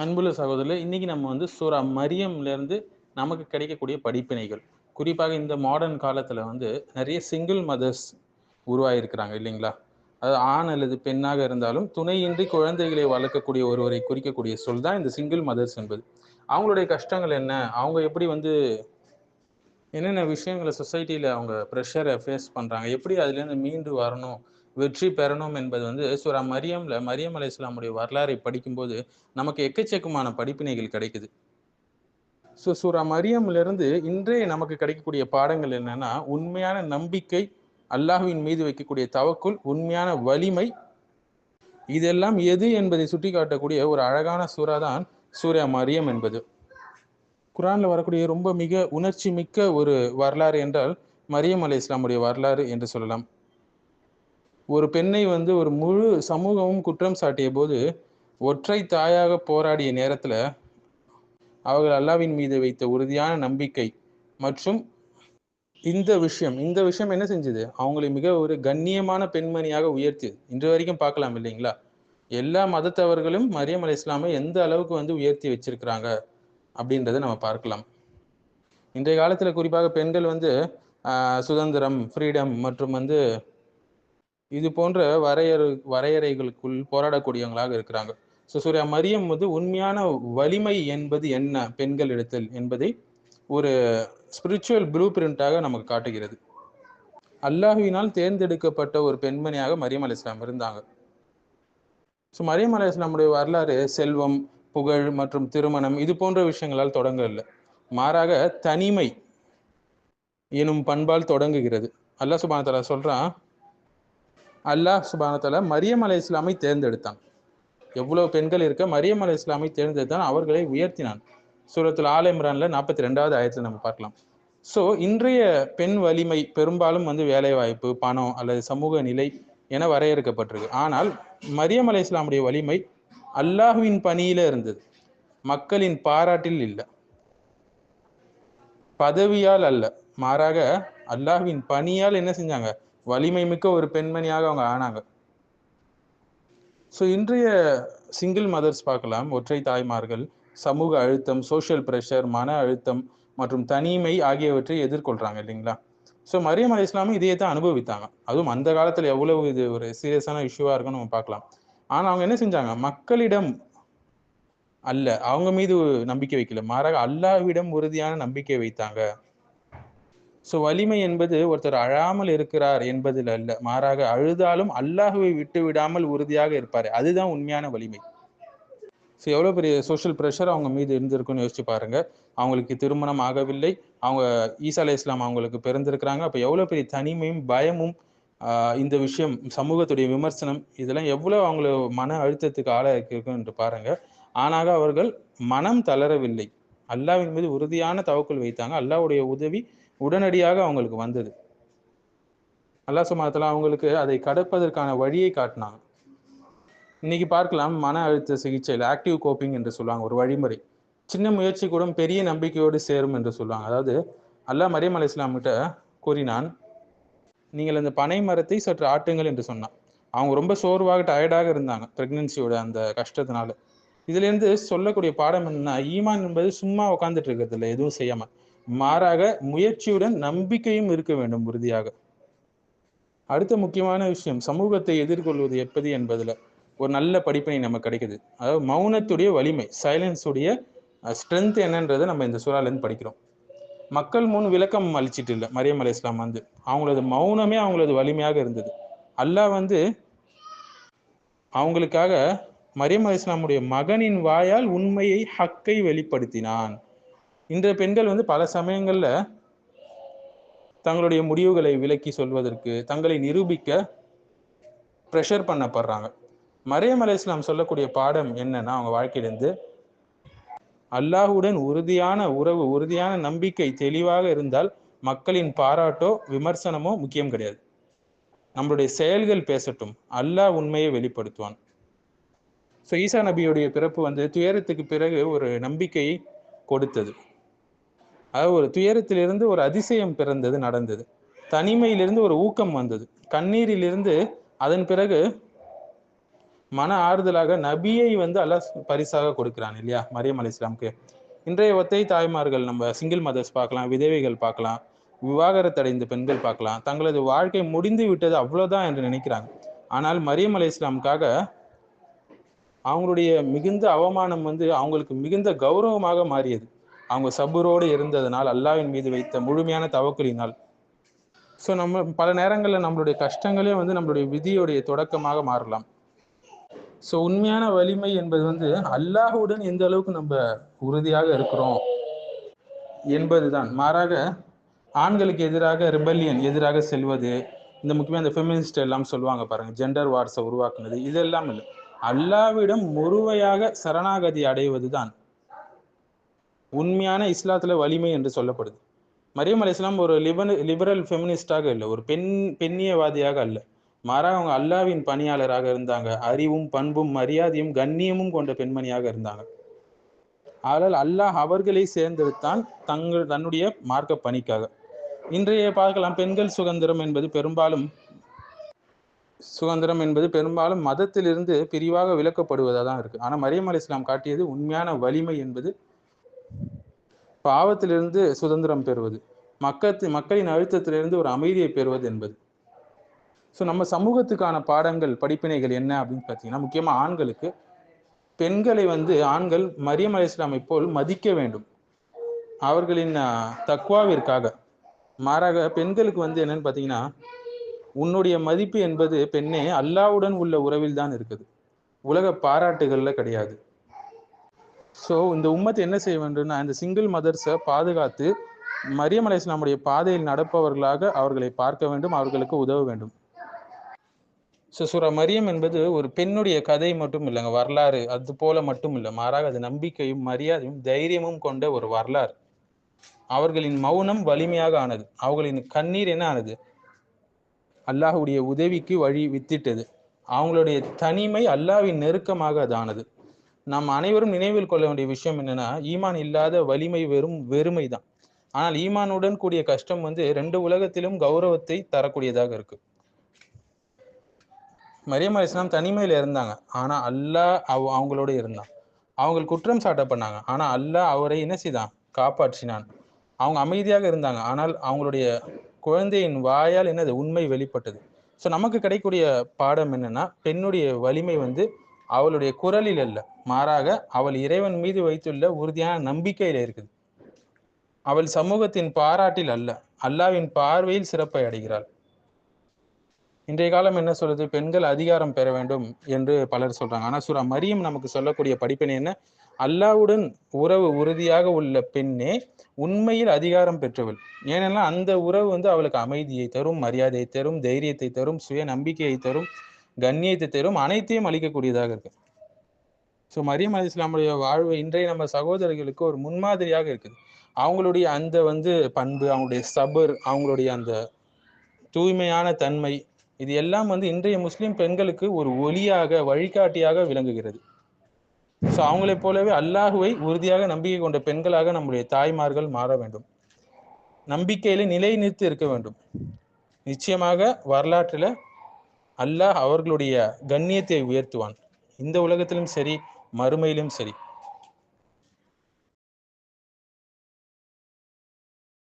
அன்புள்ள சகோதரர் இன்னைக்கு நம்ம வந்து சூரா மரியம்லேருந்து நமக்கு கிடைக்கக்கூடிய படிப்பினைகள். குறிப்பாக இந்த மாடர்ன் காலத்தில் வந்து நிறைய சிங்கிள் மதர்ஸ் உருவாகிருக்கிறாங்க இல்லைங்களா? அது ஆண் அல்லது பெண்ணாக இருந்தாலும் துணையின்றி குழந்தைகளை வளர்க்கக்கூடிய ஒருவரை குறிக்கக்கூடிய சொல் தான் இந்த சிங்கிள் மதர்ஸ் என்பது. அவங்களுடைய கஷ்டங்கள் என்ன? அவங்க எப்படி வந்து என்னென்ன விஷயங்களை சொசைட்டியில் அவங்க ப்ரெஷரை ஃபேஸ் பண்ணுறாங்க எப்படி அதுலேருந்து மீண்டு வரணும்? வெற்றி பெறணும் என்பது வந்து சூரா மரியம்ல மரியம் அலை இஸ்லாமுடைய வரலாறை படிக்கும்போது நமக்கு எக்கச்சக்கமான படிப்பினைகள் கிடைக்குது. ஸோ சூரா மரியம்ல இருந்து இன்றைய நமக்கு கிடைக்கக்கூடிய பாடங்கள் என்னன்னா உண்மையான நம்பிக்கை அல்லாஹுவின் மீது வைக்கக்கூடிய தவக்குள் உண்மையான வலிமை. இதெல்லாம் எது என்பதை சுட்டிக்காட்டக்கூடிய ஒரு அழகான சூறா தான் சூர்யா மரியம் என்பது. குரான்ல வரக்கூடிய ரொம்ப மிக உணர்ச்சி மிக்க ஒரு வரலாறு என்றால் மரியம் அலை இஸ்லாமுடைய வரலாறு என்று சொல்லலாம். ஒரு பெண்ணை வந்து ஒரு முழு சமூகமும் குற்றம் சாட்டிய போது ஒற்றை தாயாக போராடிய நேரத்தில் அவர்கள் அல்லாவின் மீது வைத்த உறுதியான நம்பிக்கை மற்றும் இந்த விஷயம் இந்த விஷயம் என்ன செஞ்சது? அவங்களை மிக ஒரு கண்ணியமான பெண்மணியாக உயர்த்தி இன்று வரைக்கும் பார்க்கலாம் இல்லைங்களா? எல்லா மதத்தவர்களும் மரியம் அலி இஸ்லாமை எந்த அளவுக்கு வந்து உயர்த்தி வச்சிருக்கிறாங்க அப்படின்றத நம்ம பார்க்கலாம். இன்றைய காலத்தில் குறிப்பாக பெண்கள் வந்து சுதந்திரம் ஃப்ரீடம் மற்றும் வந்து இது போன்ற வரையறை வரையறைகளுக்குள் போராடக்கூடியவங்களாக இருக்கிறாங்க. ஸோ சூர்யா மரியம் வந்து உண்மையான வலிமை என்பது என்ன? பெண்கள் இடத்தில் என்பதை ஒரு ஸ்பிரிச்சுவல் ப்ளூ பிரிண்டாக நமக்கு காட்டுகிறது. அல்லாஹுவினால் தேர்ந்தெடுக்கப்பட்ட ஒரு பெண்மணியாக மரியம் அலி இஸ்லாம் இருந்தாங்க. ஸோ மரியம் அலி இஸ்லாமுடைய வரலாறு செல்வம் புகழ் மற்றும் திருமணம் இது போன்ற விஷயங்களால் தொடங்கவில்லை மாறாக தனிமை எனும் பண்பால் தொடங்குகிறது. அல்லாஹ் சுபான தலா சொல்றான் அல்லாஹ் சுபானத்தால மரியம் அலை இஸ்லாமை தேர்ந்தெடுத்தான். எவ்வளவு பெண்கள் இருக்க மரியம் அலை இஸ்லாமை தேர்ந்தெடுத்தான் அவர்களை உயர்த்தினான். சூரத்தில் ஆல் இம்ரான்ல நாற்பத்தி ரெண்டாவது ஆயத்தில் நம்ம பார்க்கலாம். ஸோ இன்றைய பெண் வலிமை பெரும்பாலும் வந்து வேலைவாய்ப்பு பணம் அல்லது சமூக நிலை என வரையறுக்கப்பட்டிருக்கு. ஆனால் மரியம் அலை இஸ்லாமுடைய வலிமை அல்லாஹுவின் பணியில இருந்தது. மக்களின் பாராட்டில் இல்லை. பதவியால் அல்ல. மாறாக அல்லாஹுவின் பணியால் என்ன செஞ்சாங்க? வலிமை மிக்க ஒரு பெண்மணியாக அவங்க ஆனாங்க. ஸோ இன்றைய சிங்கிள் மதர்ஸ் பார்க்கலாம். ஒற்றை தாய்மார்கள் சமூக அழுத்தம் சோஷியல் ப்ரெஷர் மன அழுத்தம் மற்றும் தனிமை ஆகியவற்றை எதிர்கொள்கிறாங்க இல்லைங்களா? ஸோ மரியம் அலி இஸ்லாமும் இதையே தான் அனுபவித்தாங்க. அதுவும் அந்த காலத்தில் எவ்வளவு இது ஒரு சீரியஸான இஷ்யூவாக இருக்குன்னு நம்ம பார்க்கலாம். ஆனால் அவங்க என்ன செஞ்சாங்க? மக்களிடம் அல்ல அவங்க மீது நம்பிக்கை வைக்கல. மாறாக அல்லாவிடம் உறுதியான நம்பிக்கை வைத்தாங்க. ஸோ வலிமை என்பது ஒருத்தர் அழாமல் இருக்கிறார் என்பதில் அல்ல. மாறாக அழுதாலும் அல்லாஹுவை விட்டு விடாமல் உறுதியாக இருப்பார். அதுதான் உண்மையான வலிமை. ஸோ எவ்வளோ பெரிய சோஷியல் ப்ரெஷர் அவங்க மீது இருந்திருக்குன்னு யோசிச்சு பாருங்க. அவங்களுக்கு திருமணம் ஆகவில்லை. அவங்க ஈசா அலை இஸ்லாம் அவங்களுக்கு பிறந்திருக்கிறாங்க. அப்போ எவ்வளோ பெரிய தனிமையும் பயமும் இந்த விஷயம் சமூகத்துடைய விமர்சனம் இதெல்லாம் எவ்வளோ அவங்கள மன அழுத்தத்துக்கு ஆளாக என்று பாருங்க. ஆனாக அவர்கள் மனம் தளரவில்லை. அல்லாவின் மீது உறுதியான தவக்குள் வைத்தாங்க. அல்லாவுடைய உதவி உடனடியாக அவங்களுக்கு வந்தது. அல்லா சுமாரத்தில் அவங்களுக்கு அதை கடப்பதற்கான வழியை காட்டினாங்க இன்னைக்கு பார்க்கலாம் மன அழுத்த சிகிச்சையில் ஆக்டிவ் கோப்பிங் என்று சொல்லுவாங்க ஒரு வழிமுறை. சின்ன முயற்சி கூட பெரிய நம்பிக்கையோடு சேரும் என்று சொல்லுவாங்க. அதாவது அல்லா மரியம் அலி இஸ்லாம்கிட்ட கூறினான் நீங்கள் அந்த பனை மரத்தை சற்று ஆட்டுங்கள் என்று சொன்னான். அவங்க ரொம்ப சோர்வாக டயர்டாக இருந்தாங்க பிரெக்னன்சியோட அந்த கஷ்டத்தினால. இதுலேருந்து சொல்லக்கூடிய பாடம் என்னன்னா ஈமான் என்பது சும்மா உட்காந்துட்டு இருக்கிறது இல்லை எதுவும் செய்யாமல் மாறாக முயற்சியுடன் நம்பிக்கையும் இருக்க வேண்டும் உறுதியாக. அடுத்த முக்கியமான விஷயம் சமூகத்தை எதிர்கொள்வது எப்படி என்பதுல ஒரு நல்ல படிப்பினை நமக்கு கிடைக்குது. அதாவது மௌனத்துடைய வலிமை சைலன்ஸுடைய ஸ்ட்ரென்த் என்னன்றதை நம்ம இந்த சூறாலேருந்து படிக்கிறோம். மக்கள் முன் விளக்கம் அளிச்சிட்டு இல்லை மரியம் அலி இஸ்லாம் வந்து. அவங்களது மௌனமே அவங்களது வலிமையாக இருந்தது. அல்லாஹ் வந்து அவங்களுக்காக மரியம் அலி இஸ்லாமுடைய மகனின் வாயால் உண்மையை ஹக்கை வெளிப்படுத்தினான். இன்றைய பெண்கள் வந்து பல சமயங்கள்ல தங்களுடைய முடிவுகளை விலக்கி சொல்வதற்கு தங்களை நிரூபிக்க ப்ரெஷர் பண்ணப்படுறாங்க. மரியம் அலி இஸ்லாம் சொல்லக்கூடிய பாடம் என்னன்னா அவங்க வாழ்க்கையிலேருந்து அல்லாஹுடன் உறுதியான உறவு உறுதியான நம்பிக்கை தெளிவாக இருந்தால் மக்களின் பாராட்டோ விமர்சனமோ முக்கியம் கிடையாது. நம்மளுடைய செயல்கள் பேசட்டும். அல்லாஹ் உண்மையை வெளிப்படுத்துவான். ஸோ ஈசா நபியுடைய பிறப்பு வந்து துயரத்துக்கு பிறகு ஒரு நம்பிக்கையை கொடுத்தது. அதாவது ஒரு துயரத்திலிருந்து ஒரு அதிசயம் பிறந்தது நடந்தது. தனிமையிலிருந்து ஒரு ஊக்கம் வந்தது. கண்ணீரிலிருந்து அதன் பிறகு மன ஆறுதலாக நபியை வந்து அல்லாஹ் பரிசாக கொடுக்கிறான் இல்லையா? மரியம் அலி இஸ்லாமுக்கு இன்றைய ஒத்தை தாய்மார்கள் நம்ம சிங்கிள் மதர்ஸ் பார்க்கலாம் விதவைகள் பார்க்கலாம் விவாகரத்து அடைந்த பெண்கள் பார்க்கலாம். தங்களது வாழ்க்கை முடிந்து விட்டது அவ்வளோதான் என்று நினைக்கிறாங்க. ஆனால் மரியம் அலி இஸ்லாமுக்காக அவங்களுடைய மிகுந்த அவமானம் வந்து அவங்களுக்கு மிகுந்த கௌரவமாக மாறியது. அவங்க சபுரோடு இருந்ததனால் அல்லாவின் மீது வைத்த முழுமையான தவக்குலினால் ஸோ நம்ம பல நேரங்களில் நம்மளுடைய கஷ்டங்களே வந்து நம்மளுடைய விதியுடைய தொடக்கமாக மாறலாம். ஸோ உண்மையான வலிமை என்பது வந்து அல்லாஹுடன் எந்த அளவுக்கு நம்ம உறுதியாக இருக்கிறோம் என்பதுதான். மாறாக ஆண்களுக்கு எதிராக ரிபல்லியன் எதிராக செல்வது இந்த முக்கியமாக இந்த ஃபெமினிஸ்ட் எல்லாம் சொல்லுவாங்க பாருங்க ஜெண்டர் வார்ஸை உருவாக்குனது இதெல்லாம் இல்லை. அல்லாவிடம் முழுமையாக சரணாகதி அடைவது தான் உண்மையான இஸ்லாத்துல வலிமை என்று சொல்லப்படுது. மரியம் அலி இஸ்லாம் ஒரு லிபன லிபரல் ஃபெமினிஸ்டாக இல்லை ஒரு பெண் பெண்ணியவாதியாக அல்ல. மாறாக அவங்க அல்லாவின் பணியாளராக இருந்தாங்க. அறிவும் பண்பும் மரியாதையும் கண்ணியமும் கொண்ட பெண்மணியாக இருந்தாங்க. ஆனால் அல்லாஹ் அவர்களை சேர்ந்தெடுத்தான் தங்கள் தன்னுடைய மார்க்க பணிக்காக. இன்றைய பார்க்கலாம் பெண்கள் சுதந்திரம் என்பது பெரும்பாலும் சுதந்திரம் என்பது பெரும்பாலும் மதத்திலிருந்து பிரிவாக விளக்கப்படுவதாக தான் இருக்கு. ஆனால் மரியம் அலி இஸ்லாம் காட்டியது உண்மையான வலிமை என்பது பாவத்திலிருந்து சுதந்திரம் பெறுவது. மக்கத்து மக்களின் அழுத்தத்திலிருந்து ஒரு அமைதியை பெறுவது என்பது. ஸோ நம்ம சமூகத்துக்கான பாடங்கள் படிப்பினைகள் என்ன அப்படின்னு பார்த்தீங்கன்னா முக்கியமாக ஆண்களுக்கு பெண்களை வந்து ஆண்கள் மரியம் அலி இஸ்லாமை போல் மதிக்க வேண்டும். அவர்களின் தக்குவாவிற்காக மாறாக பெண்களுக்கு வந்து என்னன்னு பார்த்தீங்கன்னா உன்னுடைய மதிப்பு என்பது பெண்ணே அல்லாவுடன் உள்ள உறவில் தான் இருக்குது. உலக பாராட்டுகள்ல கிடையாது. ஸோ இந்த உம்மத் என்ன செய்ய வேண்டும்னா இந்த சிங்கிள் மதர்ஸை பாதுகாத்து மரியம் அலை இஸ்லாமுடைய பாதையில் நடப்பவர்களாக அவர்களை பார்க்க வேண்டும் அவர்களுக்கு உதவ வேண்டும். ஸோ சுரா மரியம் என்பது ஒரு பெண்ணுடைய கதை மட்டும் இல்லைங்க வரலாறு அது போல மட்டும் இல்லை. மாறாக அது நம்பிக்கையும் மரியாதையும் தைரியமும் கொண்ட ஒரு வரலாறு. அவர்களின் மௌனம் வலிமையாக ஆனது. அவர்களின் கண்ணீர் என்ன ஆனது? அல்லாஹுடைய உதவிக்கு வழி வித்திட்டது. அவங்களுடைய தனிமை அல்லாவின் நெருக்கமாக அது ஆனது. நாம் அனைவரும் நினைவில் கொள்ள வேண்டிய விஷயம் என்னன்னா ஈமான் இல்லாத வலிமை வெறும் வெறுமை தான் ஆனால் ஈமானுடன் கூடிய கஷ்டம் வந்து ரெண்டு உலகத்திலும் கௌரவத்தை தரக்கூடியதாக இருக்கு. மரியம் அலி இஸ்லாம் இருந்தாங்க. ஆனா அல்லாஹ் அவ அவங்களோட இருந்தான். அவங்க குற்றம் சாட்ட பண்ணாங்க. ஆனா அல்லாஹ் அவரை என்ன செய்தான்? காப்பாற்றினான். அவங்க அமைதியாக இருந்தாங்க. ஆனால் அவங்களுடைய குழந்தையின் வாயால் என்னது? உண்மை வெளிப்பட்டது. ஸோ நமக்கு கிடைக்கக்கூடிய பாடம் என்னன்னா பெண்ணுடைய வலிமை வந்து அவளுடைய குரலில் அல்ல. மாறாக அவள் இறைவன் மீது வைத்துள்ள உறுதியான நம்பிக்கையில இருக்குது. அவள் சமூகத்தின் பாராட்டில் அல்ல அல்லாவின் பார்வையில் சிறப்பை அடைகிறாள். இன்றைய காலம் என்ன சொல்றது பெண்கள் அதிகாரம் பெற வேண்டும் என்று பலர் சொல்றாங்க. ஆனா சுரா மரியம் நமக்கு சொல்லக்கூடிய படிப்பினை என்ன? அல்லாவுடன் உறவு உறுதியாக உள்ள பெண்ணே உண்மையில் அதிகாரம் பெற்றவள். ஏனென்றால் அந்த உறவு வந்து அவளுக்கு அமைதியை தரும் மரியாதையை தரும் தைரியத்தை தரும் சுய நம்பிக்கையை தரும் கண்ணியத்தை தரும் அனைத்தையும் அளிக்கக்கூடியதாக இருக்கு. ஸோ மரியம் அலி இஸ்லாமுடைய வாழ்வு இன்றைய நம்ம சகோதரர்களுக்கு ஒரு முன்மாதிரியாக இருக்குது. அவங்களுடைய அந்த வந்து பண்பு அவங்களுடைய சபர் அவங்களுடைய அந்த தூய்மையான தன்மை இது எல்லாம் வந்து இன்றைய முஸ்லிம் பெண்களுக்கு ஒரு ஒளியாக வழிகாட்டியாக விளங்குகிறது. ஸோ அவங்களைப் போலவே அல்லாஹுவை உறுதியாக நம்பிக்கை கொண்ட பெண்களாக நம்முடைய தாய்மார்கள் மாற வேண்டும். நம்பிக்கையில நிலை நிறுத்தி இருக்க வேண்டும். நிச்சயமாக வரலாற்றில் அல்லாஹ் அவர்களுடைய கண்ணியத்தை உயர்த்துவான். இந்த உலகத்திலும் சரி மறுமையிலும் சரி.